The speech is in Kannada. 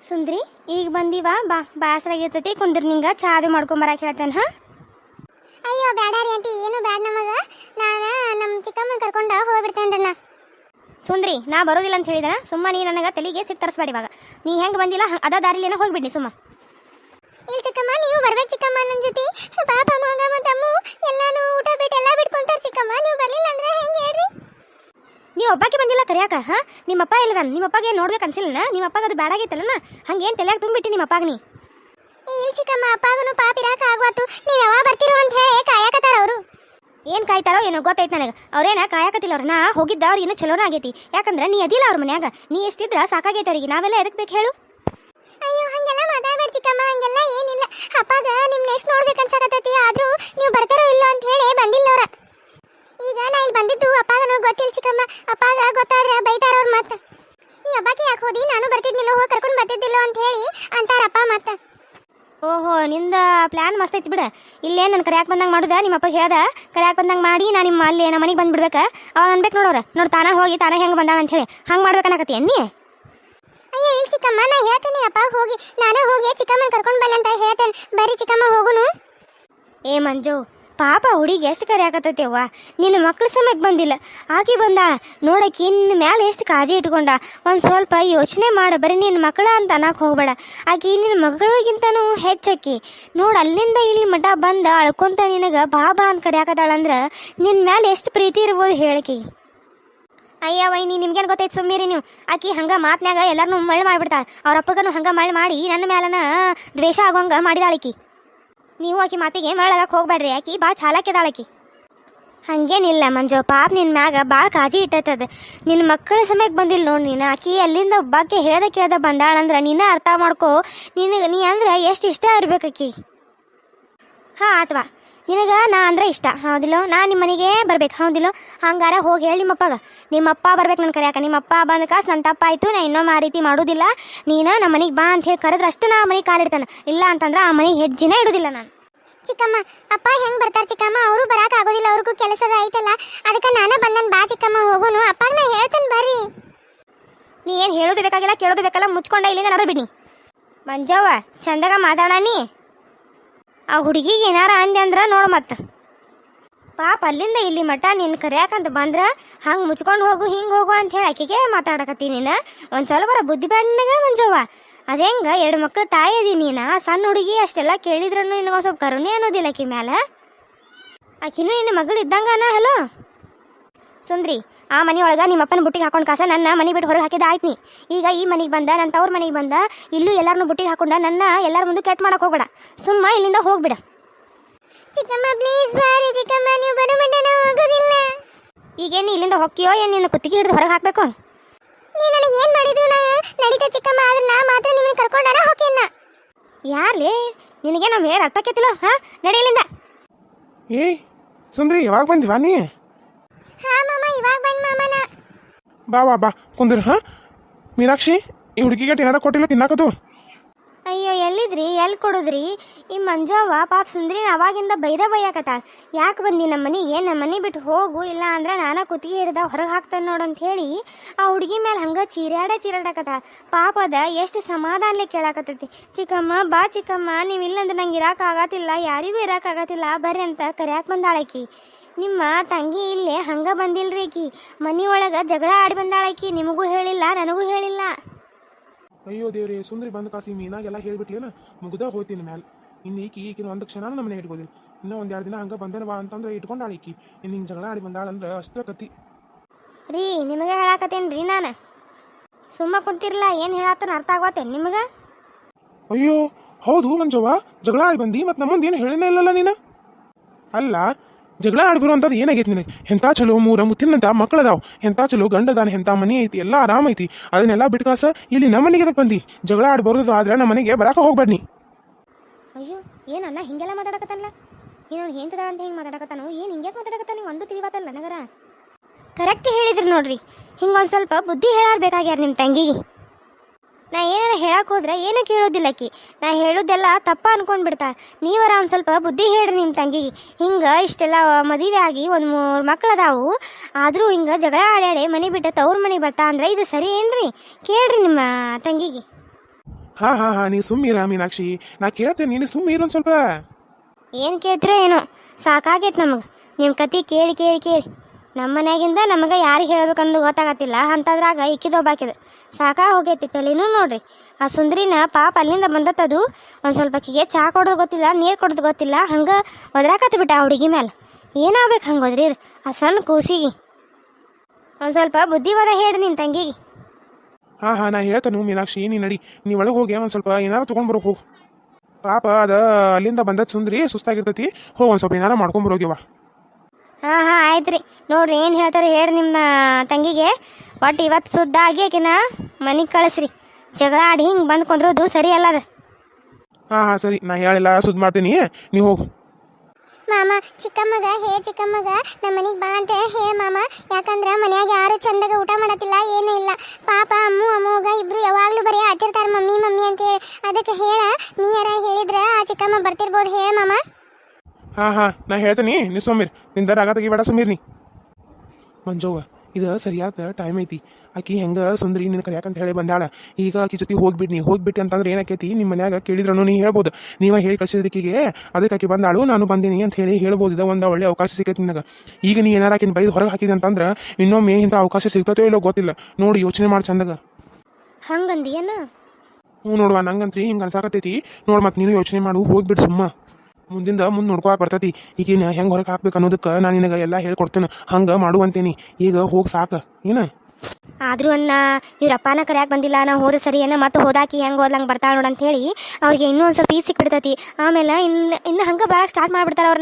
ಸುಂದ್ರಿ ಈಗ ಬಂದಿವ? ಬಾ ಬಾಸರಾಗಿರ್ತೈತಿ ಕುಂದ್ರ ನಿಂಗ ಚಾದು ಮಾಡ್ಕೊಂಬರಕ್ಕೆ ಹೇಳ್ತೇನೆ ಹಾ? ಅಯ್ಯೋ ಬೇಡ ರೀ ಆಂಟಿ ಏನು ಬೇಡ ನಮಗ. ನಾನು ನಮ್ಮ ಚಿಕ್ಕಮ್ಮನ ಕರ್ಕೊಂಡು ಹೋಗ್ಬಿಡ್ತೇನೆ ನಾ. ಸುಂದ್ರಿ ನಾ ಬರೋದಿಲ್ಲ ಅಂತ ಹೇಳಿದ್ರ ಸುಮ್ಮ ನೀ ನನಗೆ ತಲೆಗೆ ಸಿಟ್ಟು ತರಿಸ್ಬೇಡಿ ಇವಾಗ. ನೀ ಹೆಂಗೆ ಬಂದಿಲ್ಲ ಹಂಗ್ ಅದ ದಾರಿಲೇನ ಹೋಗ್ಬಿಡಿ ಸುಮ್ಮ. ಇಲ್ಲಿ ಚಿಕ್ಕಮ್ಮ ನೀವು ಬರ್ಬೇಕು ಚಿಕ್ಕಮ್ಮ ನನ್ನ ಜೊತೆ. ಪಾಪ ಮಗ ಮತ್ತು ಅಮ್ಮು ಎಲ್ಲಾನು ಊಟ ಬಿಟ್ಟು ಎಲ್ಲ ಬಿಟ್ಕೊಂತಾರೆ ಚಿಕ್ಕಮ್ಮ. ನೀವು ಬರಲಿಲ್ಲ ಅಂದ್ರೆ ಹೆಂಗೆ ಹೇಳ್ರಿ? ನೀವು ಒಬ್ಬಾಕೆ ಬಂದಿಲ್ಲ ಕರಿಯಾಕ ಹಾ? ನಿಮ್ಮಪ್ಪ ಇಲ್ಲದ ನಿಮ್ಮಪ್ಪಗೆ ನೋಡ್ಬೇಕು ಅನ್ಸಿಲ್ಲನ ನಿಮ್ಮಪ್ಪಗೆ ಅದು ಬ್ಯಾಡಾಗೈತಲ್ಲನ ಹಂಗೇನು ತಲೆಯಾಗ ತುಂಬಿಟ್ಟು ನಿಮ್ಮಪ್ಪಗೆ ನೀ? ಇಲ್ಲ ಚಿಕ್ಕಮ್ಮ ಅಪ್ಪಾಗನು ಪಾಪ ಇರಾಕ ಆಗ್ವಾತು. ನೀವು ಯಾವಾಗ ಬರ್ತಿರೋ ಅಂತ ಹೇಳಿ ಕಾಯಕತ್ತಾರ ಅವರು. ಏನು ಕಾಯ್ತಾರೋ ಏನೋ ಗೊತ್ತೈತೆ ನನಗೆ. ಅವ್ರೇನ ಕಾಯಕತ್ತಿಲ್ಲ ಅವ್ರ. ನಾ ಹೋಗಿದ್ದ ಅವ್ರು ಇನ್ನೂ ಚಲೋನ ಆಗೈತಿ. ಯಾಕಂದ್ರೆ ನೀ ಅದಿಲ್ಲ ಅವ್ರ ಮನ್ಯಾಗ. ನೀ ಎಷ್ಟಿದ್ರ ಸಾಕಾಗೈತೆ ಅವ್ರಿಗೆ. ನಾವೆಲ್ಲ ಎದಕ್ಕೆ ಬೇಕು ಹೇಳು? ಅಯ್ಯೋ ಹಂಗೆಲ್ಲ ಮಾತಾಡ್ಬೇಡ ಚಿಕ್ಕಮ್ಮ. ಹಂಗೆಲ್ಲ ಏನಿಲ್ಲ. ಅಪ್ಪಾಗ ನಿಮ್ನ ಎಷ್ಟು ನೋಡ್ಬೇಕು ಅನ್ಸಕತ್ತೈತಿ. ಆದ್ರೂ ನೀವು ಬರ್ತಾರೋ ಇಲ್ಲ ಅಂತ ಹೇಳಿ ಬಂದಿಲ್ಲ ಅವ್ರ ಈಗ ನಾ ಇಲ್ಲಿ ಬಂದಿದ್ದು ಅಪ್ಪಾಗನು ಗೊತ್ತಿಲ್ಲ ಚಿಕ್ಕಮ್ಮ ಅಪ್ಪಾಗ ಗೊತ್ತಾದ್ರೆ ಬೈತಾರ ಅವ್ರ ಮತ್ತೆ ನೀ ಹಬ್ಬಕ್ಕೆ ಯಾಕೆ ಹೋದಿ ನಾನು ಬರ್ತಿದ್ನಿಲ್ಲ ಹೋಗಿ ಕರ್ಕೊಂಡು ಬರ್ತಿದ್ದಿಲ್ಲ ಅಂತ ಹೇಳಿ ಅಂತಾರಪ್ಪ ಮತ್ತೆ ಓಹೋ ನಿಂದ ಪ್ಲ್ಯಾನ್ ಮಸ್ತ್ ಐತಿ ಬಿಡ. ಇಲ್ಲೇ ನನ್ನ ಕರ್ಯಾಕ್ ಬಂದಂಗೆ ಮಾಡುದ ನಿಮ್ಮ ಅಪ್ಪ ಹೇಳ್ದ ಕರ್ಯಾಕ್ ಬಂದಂಗೆ ಮಾಡಿ ನಾ ನಿಮ್ಮ ಅಲ್ಲಿ ನಮ್ಮ ಮನೆಗೆ ಬಂದ್ಬಿಡ್ಬೇಕ. ಅವಾಗ ಅನ್ಬೇಕು ನೋಡೋರ ನೋಡಿ ತಾನ ಹೋಗಿ ತಾನ ಹೆಂಗೆ ಬಂದಾಳ ಅಂತ ಹೇಳಿ. ಹಂಗೆ ಮಾಡ್ಬೇಕನ್ನಕತ್ತಿ ಅನ್ನಿ ಅಯ್ಯೋ ಇಲ್ಲಿ ಚಿಕ್ಕಮ್ಮ ನಾ ಹೇಳ್ತೀನಿ ಅಪ್ಪ ಹೋಗಿ. ನಾನು ಹೋಗಿ ಚಿಕ್ಕಮ್ಮನ ಕರ್ಕೊಂಡು ಬಲ್ಲ ಅಂತ ಹೇಳ್ತೇನೆ. ಬರೀ ಚಿಕ್ಕಮ್ಮ ಹೋಗುನು. ಏ ಮಂಜು ಪಾಪ ಹುಡುಗಿ ಎಷ್ಟು ಕರೆ ಅವ್ವ? ನಿನ್ನ ಮಕ್ಕಳು ಸಮಯಕ್ಕೆ ಬಂದಿಲ್ಲ. ಆಕೆ ಬಂದಾಳ. ನೋಡಕ್ಕೆ ನಿನ್ನ ಮ್ಯಾಲೆ ಎಷ್ಟು ಕಾಳಜಿ ಇಟ್ಕೊಂಡ. ಒಂದು ಸ್ವಲ್ಪ ಯೋಚನೆ ಮಾಡು. ಬರೀ ನಿನ್ನ ಮಕ್ಕಳ ಅಂತ ಅನ್ನಕ್ಕೆ ಹೋಗ್ಬೇಡ. ಆಕೆ ನಿನ್ನ ಮಗಳಿಗಿಂತನೂ ಹೆಚ್ಚಾಕಿ. ನೋಡು ಅಲ್ಲಿಂದ ಇಲ್ಲಿ ಮಠ ಬಂದು ಅಳ್ಕೊಂತ ನಿನಗೆ ಬಾ ಬಾ ಅಂತ ಕರೆಯಾಕತ್ತಾಳಂದ್ರೆ ನಿನ್ನ ಮ್ಯಾಲೆ ಎಷ್ಟು ಪ್ರೀತಿ ಇರ್ಬೋದು ಹೇಳಕಿ. ಅಯ್ಯ ವೈನಿ ನಿಮ್ಗೇನು ಗೊತ್ತೈತೆ ಸುಮ್ಮೀರಿ ನೀವು. ಆಕಿ ಹಂಗೆ ಮಾತ್ನ್ಯಾಗ ಎಲ್ಲರನ್ನೂ ಮಳೆ ಮಾಡಿಬಿಡ್ತಾಳೆ. ಅವ್ರ ಅಪ್ಪಗನು ಹಂಗೆ ಮಳೆ ಮಾಡಿ ನನ್ನ ಮ್ಯಾಲನ ದ್ವೇಷ ಆಗೋಂಗೆ ಮಾಡಿದಾಳಕಿ ನೀವು ಆಕಿ ಮಾತಿಗೆ ಮರಳಾಗಕ್ಕೆ ಹೋಗ್ಬೇಡ್ರಿ ಆಕಿ ಭಾಳ ಚಾಲಾಕಿದಾಳಕಿ ಹಂಗೇನಿಲ್ಲ ಮಂಜು, ಪಾಪ ನಿನ್ನ ಮ್ಯಾಗ ಭಾಳ ಕಾಜಿ ಇಟ್ಟೈತದ. ನಿನ್ನ ಮಕ್ಕಳ ಸಮಯಕ್ಕೆ ಬಂದಿಲ್ಲ ನೋಡಿ ನೀನು. ಆಕಿ ಅಲ್ಲಿಂದ ಬಗ್ಗೆ ಹೇಳ್ದ ಕೇಳ್ದ ಬಂದಾಳಂದ್ರೆ ನೀನು ಅರ್ಥ ಮಾಡ್ಕೋ. ನಿನಗೆ ನೀ ಅಂದ್ರೆ ಎಷ್ಟು ಇಷ್ಟ ಇರ್ಬೇಕು ಆಕಿ. ಹಾಂ, ಆತ್ವಾ. ನಿನಗೆ ನಾ ಅಂದ್ರೆ ಇಷ್ಟ. ಹೌದಿಲ್ಲೋ? ನಾ ನಿಮ್ಮ ಮನೆಗೆ ಬರ್ಬೇಕು. ಹೌದಿಲ್ಲೋ? ಹಂಗಾರ ಹೋಗಿ ಹೇಳಿ ನಿಮ್ಮಪ್ಪಗ. ನಿಮ್ಮಪ್ಪ ಬರ್ಬೇಕು ನನ್ನ ಕರೆಯಾಕ. ನಿಮ್ಮಪ್ಪ ಬಂದ ಕಾಸು ನನ್ನ ತಪ್ಪಾಯಿತು. ನಾ ಇನ್ನೊಮ್ಮೆ ಆ ರೀತಿ ಮಾಡೋದಿಲ್ಲ. ನೀನು ನಮ್ಮ ಮನೆಗೆ ಬಾ ಅಂತ ಹೇಳಿ ಕರೆದ್ರೆ ಅಷ್ಟು ನಾ ಆ ಮನೆಗೆ ಕಾಲಿಡ್ತಾನೆ ಇಲ್ಲ ಅಂತಂದ್ರೆ ಆ ಮನೆಗೆ ಹೆಜ್ಜೆನೇ ಇಡೋದಿಲ್ಲ ನಾನು. ಚಿಕ್ಕಮ್ಮ ಅಪ್ಪ ಹೆಂಗ್ ಬರ್ತಾರ ಚಿಕ್ಕಮ್ಮ? ಅವರು ಬರಾಕ ಆಗೋದಿಲ್ಲ. ಅವ್ರಿಗೂ ಕೆಲಸದ ಐತಲ್ಲ. ಅದಕ್ಕೆ ನಾನು ಬಂದನ್. ಬಾ ಚಿಕ್ಕಮ್ಮ ಹೋಗುನು. ಅಪ್ಪ ನಾ ಹೇಳ್ತೇನೆ ಬರ್ರಿ. ನೀ ಏನು ಹೇಳೋದು ಬೇಕಾಗಿಲ್ಲ ಕೇಳೋದು ಬೇಕಲ್ಲ ಮುಚ್ಕೊಂಡ ಇಲ್ಲಿಂದ ನಡಬಿಡಿ ಮಂಜವ್ವ ಚಂದಾಗ ಮಾತಾಡಣಿ ಆ ಹುಡುಗಿಗೆ ಏನಾರ ಅಂದೆ ಅಂದ್ರೆ ನೋಡು ಮತ್ತೆ. ಪಾಪ ಅಲ್ಲಿಂದ ಇಲ್ಲಿ ಮಠ ನಿನ್ನ ಕರ್ಯಾಕಂತ ಬಂದ್ರೆ ಹಂಗೆ ಮುಚ್ಕೊಂಡು ಹೋಗು, ಹಿಂಗೆ ಹೋಗು ಅಂತ ಹೇಳಿ ಆಕೆಗೆ ಮಾತಾಡಕತ್ತಿ ನೀನು. ಒಂದು ಸ್ವಲ್ಪ ಬುದ್ಧಿ ಬೇಡ ಮಂಜವ್ವ. ಮಂಜವ್ವ ಅದೇಂಗ ಎರಡು ಮಕ್ಕಳು ತಾಯಿ ಅದಿ ನೀನು? ಸಣ್ಣ ಹುಡುಗಿ ಅಷ್ಟೆಲ್ಲ ಕೇಳಿದ್ರೂ ನಿನಗೆ ಸ್ವಲ್ಪ ಕರುಣೆ ಅನ್ನೋದಿಲ್ಲ ಆಕೆ ಮ್ಯಾಲೆ? ಆಕಿನೂ ನಿನ್ನ ಮಗಳು ಇದ್ದಂಗನ? ಹಲೋ ಸುಂದ್ರಿ ಆ ಮನೆ ಒಳಗೆ ನಿಮ್ಮ ಅಪ್ಪನ ಬುಟ್ಟಿಗೆ ಹಾಕೊಂಡು ಕಾಸ ನನ್ನ ಮನೆ ಬಿಟ್ಟು ಹೊರಗೆ ಹಾಕಿದ ಆಯ್ತು ನೀ ಈಗ ಈ ಮನೆಗೆ ಬಂದ ನನ್ನ ತವ್ರ ಮನೆಗೆ ಬಂದ ಇಲ್ಲೂ ಎಲ್ಲರನ್ನೂ ಬುಟ್ಟಿಗೆ ಹಾಕೊಂಡ ನನ್ನ ಎಲ್ಲರ ಮುಂದೆ ಕೆಟ್ಟ ಮಾಡಕ್ಕೆ ಹೋಗ್ಬೇಡ. ಸುಮ್ಮ ಇಲ್ಲಿಂದ ಹೋಗ್ಬಿಡ. ಚಿಕ್ಕಮ್ಮ ಪ್ಲೀಸ್ ಬಾರಿ ಚಿಕ್ಕಮ್ಮ ನೀವು ಬರೋ ಮಟ್ಟ ನಾ ಹೋಗೋದಿಲ್ಲ ಈಗೇನು ಇಲ್ಲಿಂದ ಹೊಕ್ಕಿಯೋ ಏನು ನಿನ್ನ ಕುತ್ತಿಗೆ ಹಿಡಿದು ಹೊರಗೆ ಹಾಕಬೇಕು? ನೀ ನನಗೆ ಏನು ಮಾಡಿದ್ರು ನಾ ನಡೀತಾ ಚಿಕ್ಕಮ್ಮ ಆದ್ರೆ ನಾ ಮಾತ್ರ ನಿಮ್ಮನ್ನ ಕರ್ಕೊಂಡಾರ ಹೋಗ್ಯನ್ನ ಯಾರ್ಲೇ? ನಿನಗೆ ನಮ್ಮ ಹೇರ್ ಅರ್ಥಕ್ಕೆತ್ತಿಲ್ಲ ಹಾಂ? ನಡೀಲಿಂದ ಏ ಸುಂದ್ರಿ ಯಾವಾಗ ಬಂದಿವಾ ನೀ? ಹಾ ಮಾಮ ಇವಾಗ ಬಂದ್ ಮಾಮನ. ಬಾ ಬಾ ಬಾ. ಕುಂದ್ರ ಹಾ? ಮೀನಾಕ್ಷಿ ಈ ಹುಡುಗಿಗೆ ಏನಾರ ಕೊಟ್ಟಿಲ್ಲ ತಿನ್ನಾಕದು? ಅಯ್ಯೋ ಎಲ್ಲಿದ್ರಿ? ಎಲ್ಲಿ ಕೊಡುದ್ರಿ? ಈ ಮಂಜವ್ವ ಪಾಪ ಸುಂದ್ರಿನ ಅವಾಗಿಂದ ಬೈದ ಬೈಯಾಕತ್ತಾಳ. ಯಾಕೆ ಬಂದಿ ನಮ್ಮ ಮನೆಗೆ ನಮ್ಮ ಮನೆ ಬಿಟ್ಟು ಹೋಗು? ಇಲ್ಲ ಅಂದ್ರೆ ನಾನು ಕುತ್ತಿಗೆ ಹಿಡ್ದ ಹೊರಗೆ ಹಾಕ್ತಾನೆ ನೋಡು ಅಂತ ಹೇಳಿ ಆ ಹುಡುಗಿ ಮೇಲೆ ಹಂಗೆ ಚೀರಾಡ ಚೀರಾಡಕತ್ತಾಳ. ಪಾಪ ಅದ ಎಷ್ಟು ಸಮಾಧಾನಲೆ ಕೇಳಾಕತ್ತೈತಿ. ಚಿಕ್ಕಮ್ಮ ಬಾ ಚಿಕ್ಕಮ್ಮ ನೀವು ಇಲ್ಲಂದ್ರೆ ನಂಗೆ ಇರಾಕ್ ಆಗತ್ತಿಲ್ಲ ಯಾರಿಗೂ ಇರಾಕ್ ಆಗತ್ತಿಲ್ಲ ಬರ್ರಿ ಅಂತ ಕರ್ಯಾಕ್ ಬಂದಾಳಕಿ ನಿಮ್ಮ ತಂಗಿ ಇಲ್ಲೇ ಹಂಗ ಬಂದಿಲ್ರಿ ಆಕಿ ಮನೆ ಒಳಗೆ ಜಗಳ ಆಡಿ ಬಂದಾಳಕಿ ನಿಮಗೂ ಹೇಳಿಲ್ಲ ನನಗೂ ಹೇಳಿಲ್ಲ. ಅಯ್ಯೋ ದೇವ್ರಿ ಸುಂದ್ರಿ ಬಂದ ಕಾಸಿ ಮೀನಾಗೆಲ್ಲ ಹೇಳ್ಬಿಟ್ಲೇನ? ಮುಗ್ದ ಹೋಯ್ತೀನಿ ಮ್ಯಾಲ. ಇನ್ನು ಈಕಿ ಈಕಿನ ಒಂದು ಕ್ಷಣ ನಮ್ಮ ಮನೆ ಇಟ್ಕೋದಿಲ್ಲ ಇನ್ನೂ ಒಂದು ಎರಡು ದಿನ ಹಂಗೆ ಬಂದೇನ ಬಾ ಅಂತಂದ್ರೆ ಇಟ್ಕೊಂಡಾಳ ಈಕಿ. ಇನ್ನು ಹಿಂಗೆ ಜಗಳ ಆಡಿ ಬಂದಾಳಂದ್ರೆ ಅಷ್ಟ ಕತಿ ರೀ ನಿಮಗೆ ಹೇಳಾಕತ್ತೇನು ರೀ ನಾನು? ಸುಮ್ಮ ಕುಂತಿರ್ಲ ಏನು ಹೇಳತ್ತನ ಅರ್ಥ ಆಗತ್ತೇನು ನಿಮಗೆ? ಅಯ್ಯೋ ಹೌದು ಮಂಜವ್ವ. ಜಗಳ ಆಡಿ ಬಂದಿ ಮತ್ತು ನಮ್ಮಂದು ಏನು ಹೇಳಿನೇ ಇಲ್ಲಲ್ಲ ನೀನು? ಅಲ್ಲ ಜಗಳ ಆಡ್ಬಿರೋ ಅಂಥದ್ದು ಏನಾಗೈತಿ ನಿನಗೆ? ಎಂಥ ಚಲೋ ಮೂರ ಮುತ್ತಿನಂತ ಮಕ್ಕಳದಾವ್. ಎಂಥ ಚಲೋ ಗಂಡದಾನ, ಎಂಥ ಮನೆ ಐತಿ, ಎಲ್ಲ ಆರಾಮ ಐತಿ. ಅದನ್ನೆಲ್ಲ ಬಿಟ್ಕಾಸ ಇಲ್ಲಿ ನಮ್ಮ ಮನೆಗೆ ಬಂದಿ. ಜಗಳ ಆಡ್ಬಾರ್ದು ಬರೋದು ಆದ್ರೆ ನಮ್ಮ ಮನೆಗೆ ಬರಾಕ ಹೋಗ್ಬೇಡಿ ಅಯ್ಯೋ ಏನಲ್ಲ ಹಿಂಗೆಲ್ಲ ಮಾತಾಡಕತ್ತಲ್ಲ ಏನೋ ಹೆಂತದ ಅಂತ ಹೆಂಗೆ ಮಾತಾಡಕತ್ತಾನು? ಏನು ಹಿಂಗೆ ಮಾತಾಡಕತ್ತಾನ ಒಂದು ತಿಳಿವಾತಲ್ಲ ನಗರ ಕರೆಕ್ಟ್ ಹೇಳಿದ್ರಿ ನೋಡ್ರಿ. ಹಿಂಗೊಂದು ಸ್ವಲ್ಪ ಬುದ್ಧಿ ಹೇಳಾರ್ಬೇಕಾಗ್ಯಾರ ನಿಮ್ಮ ತಂಗಿಗೆ. ನಾ ಏನಾರ ಹೇಳಕ್ಕೆ ಹೋದ್ರೆ ಏನೂ ಕೇಳೋದಿಲ್ಲ ಆಕಿ. ನಾ ಹೇಳೋದೆಲ್ಲ ತಪ್ಪ ಅನ್ಕೊಂಡು ಬಿಡ್ತಾಳೆ ನೀವರ ಒಂದು ಸ್ವಲ್ಪ ಬುದ್ಧಿ ಹೇಳ್ರಿ ನಿಮ್ಮ ತಂಗಿಗೆ ಹಿಂಗೆ ಇಷ್ಟೆಲ್ಲ ಮದುವೆ ಆಗಿ ಒಂದು ಮೂರು ಅದಾವು ಆದರೂ ಹಿಂಗೆ ಜಗಳ ಆಡ್ಯಾಡಿ ಮನೆ ಬಿಟ್ಟು ತವ್ರ ಮನೆಗೆ ಬರ್ತಾ ಅಂದ್ರೆ ಇದು ಸರಿ ಏನ್ರಿ? ಕೇಳ್ರಿ ನಿಮ್ಮ ತಂಗಿಗೆ. ಹಾ ಹಾ ಹಾ ನೀ ಸುಮ್ಮೀರ ಮೀನಾಕ್ಷಿ. ನಾ ಕೇಳ್ತೇನೆ ನೀನು ಸುಮ್ಮೀರು ಇರೋ ಸ್ವಲ್ಪ. ಏನು ಕೇಳ್ತಿರೋ ಏನೋ. ಸಾಕಾಗೈತೆ ನಮಗೆ. ನಿಮ್ಮ ಕತೆ ಕೇಳಿ ಕೇಳಿ ಕೇಳಿ. ನಮ್ಮ ಮನೆಯಾಗಿಂದ ನಮಗೆ ಯಾರಿಗೆ ಹೇಳ್ಬೇಕಂದು ಗೊತ್ತಾಗತ್ತಿಲ್ಲ, ಅಂಥದ್ರಾಗ ಇಕ್ಕಿದೊಬ್ಬಾಕಿದ. ಸಾಕಾ ಹೋಗೈತಿ ತಲೆನೂ ನೋಡ್ರಿ. ಆ ಸುಂದ್ರಿನ ಪಾಪ ಅಲ್ಲಿಂದ ಬಂದತ್ತದು. ಒಂದು ಸ್ವಲ್ಪ ಆಕಿಗೆ ಚಾ ಕೊಡೋದು ಗೊತ್ತಿಲ್ಲ, ನೀರು ಕೊಡೋದು ಗೊತ್ತಿಲ್ಲ, ಹಂಗೆ ಒದ್ರಾಕತ್ ಬಿಟ್ಟ ಆ ಹುಡುಗಿ ಮೇಲೆ ಏನಾಗ್ಬೇಕು ಹಂಗೆ ಹೋದ್ರಿ ಆ ಸಣ್ಣ ಕೂಸಿಗೆ. ಒಂದು ಸ್ವಲ್ಪ ಬುದ್ಧಿವಾದ ಹೇಳಿ ನಿನ್ನ ತಂಗಿಗೆ. ಹಾಂ ಹಾಂ, ನಾ ಹೇಳ್ತೇನೆ ಮೀನಾಕ್ಷಿ ನೀ ನಡಿ. ನೀ ಒಳಗೆ ಹೋಗಿ, ಒಂದು ಸ್ವಲ್ಪ ಏನಾರು ತೊಗೊಂಡ್ಬರೋಕೆ ಹೋಗು. ಪಾಪ ಅದ ಅಲ್ಲಿಂದ ಬಂದದ್ದು ಸುಂದ್ರಿ ಸುಸ್ತಾಗಿರ್ತೈತಿ. ಹೋಗಿ ಒಂದು ಸ್ವಲ್ಪ ಏನಾರ ಮಾಡ್ಕೊಂಬರೋಗ್ಯವ ಹಾಂ ಹಾಂ ಆಯ್ತು ರೀ ನೋಡ್ರಿ ಏನು ಹೇಳ್ತಾರೆ ಹೇಳಿ ನಿಮ್ಮ ತಂಗಿಗೆ. ಒಟ್ಟು ಇವತ್ತು ಸುದ್ದ ಆಗಿ ಆಕಿನ ಮನೆಗೆ ಕಳಿಸ್ರಿ. ಜಗಳ ಆಡಿ ಹಿಂಗೆ ಬಂದು ಕುಂದ್ರೋದು ಸರಿ ಅಲ್ಲ ಅದು. ಹಾಂ ಹಾಂ ಸರಿ. ನಾ ಹೇಳಿಲ್ಲ ಸುದ್ ಮಾಡ್ತೀನಿ. ನೀವು ಹೋಗು. ಮಾಮ ಚಿಕ್ಕಮ್ಮಗ ಹೇ ಚಿಕ್ಕಮ್ಮಗ ನಮ್ಮ ಮನೆಗೆ ಬಾ ಅಂತ ಹೇ ಮಾಮ. ಯಾಕಂದ್ರೆ ಮನ್ಯಾಗ ಯಾರು ಚಂದಾಗ ಊಟ ಮಾಡತ್ತಿಲ್ಲ ಏನೂ ಇಲ್ಲ. ಪಾಪ ಅಮ್ಮು ಅಮ್ಮಗ ಇಬ್ರು ಯಾವಾಗಲೂ ಬರೀ ಆತಿರ್ತಾರೆ ಮಮ್ಮಿ ಮಮ್ಮಿ ಅಂತ ಹೇಳಿ ಅದಕ್ಕೆ ಹೇಳ ನೀಯರ ಹೇಳಿದ್ರೆ ಆ ಚಿಕ್ಕಮ್ಮ ಬರ್ತಿರ್ಬೋದು ಹೇಳ ಮಾಮ. ಹಾ ಹಾ ನಾ ಹೇಳ್ತೀನಿ ನೀ ಸೋಮೀರ್ನಿಂದ ರಾಗ ತೆಗಿಬೇಡ ಸುಮ್ಮೀರ್ ನೀ ಮಂಜವ್ವ ಇದು ಸರಿಯಾದ ಟೈಮ್ ಐತಿ. ಆಕಿ ಹೆಂಗ ಸುಂದರಿ ನಿನ್ನ ಕರಿಯಾಕಂತ ಹೇಳಿ ಬಂದಾಳ. ಈಗ ಆಕಿ ಜೊತೆ ಹೋಗ್ಬಿಡ್ನಿ. ಹೋಗ್ಬಿಟ್ಟು ಅಂತಂದ್ರೆ ಏನಾಕೈತಿ? ನಿಮ್ಮ ಮನ್ಯಾಗ ಕೇಳಿದ್ರೂ ನೀ ಹೇಳ್ಬೋದು. ನೀವ ಹೇಳಿ ಕಳಿಸಿದ್ರಿಕಿಗೆ ಅದಕ್ಕೆ ಆಕಿ ಬಂದಾಳು ನಾನು ಬಂದೀನಿ ಅಂತ ಹೇಳಿ ಹೇಳ್ಬೋದು. ಇದು ಒಂದು ಒಳ್ಳೆ ಅವಕಾಶ ಸಿಕ್ಕೈತಿ ನಿನಗೆ. ಈಗ ನೀ ಏನಾರ ಆಕಿನ ಬೈದು ಹೊರಗೆ ಹಾಕಿದೆ ಅಂತಂದ್ರೆ ಇನ್ನೊಮ್ಮೆ ಇಂಥ ಅವಕಾಶ ಸಿಗ್ತತೋ ಇಲ್ಲೋ ಗೊತ್ತಿಲ್ಲ. ನೋಡಿ ಯೋಚನೆ ಮಾಡಿ ಚಂದಾಗ. ಹಂಗಂದಿಯನ? ಹ್ಞೂ ನೋಡುವ ನಂಗಂತ್ರಿ ಹಿಂಗೆ ಅನ್ಸಾಕತ್ತೈತಿ. ನೋಡು ಮತ್ತೆ ನೀನು ಯೋಚನೆ ಮಾಡು ಹೋಗ್ಬಿಡು ಸುಮ್ಮ. ಮುಂದಿಂದ ಮುಂದೆ ನೋಡ್ಕೊಳಕ್ ಬರ್ತೈತಿ. ಈಗಿನ ಹೆಂಗೆ ಹೊರಗೆ ಹಾಕ್ಬೇಕು ಅನ್ನೋದಕ್ಕೆ ನಾನು ನಿನಗೆ ಎಲ್ಲ ಹೇಳ್ಕೊಡ್ತೇನೆ. ಹಂಗೆ ಮಾಡುವಂತೇನಿ. ಈಗ ಹೋಗಿ ಸಾಕು. ಏನು? ಆದರೂ ಅನ್ನ ಇವ್ರ ಅಪ್ಪನ ಕರ್ಯಾಕ್ ಬಂದಿಲ್ಲ. ನಾ ಹೋದ ಸರಿ ಏನ ಮತ್ತೆ ಹೋದಾಕಿ ಹೆಂಗೆ ಓದ್ಲಂಗೆ ಬರ್ತಾಳೆ ನೋಡು ಅಂತ ಹೇಳಿ, ಅವ್ರಿಗೆ ಇನ್ನೂ ಒಂದು ಸ್ವಲ್ಪ ಈ ಸಿಕ್ಬಿಡ್ತೈತಿ ಆಮೇಲೆ ಇನ್ನು ಇನ್ನು ಹಂಗೆ ಭಾಳ ಸ್ಟಾರ್ಟ್ ಮಾಡಿಬಿಡ್ತಾರೆ ಅವ್ರನ್ನ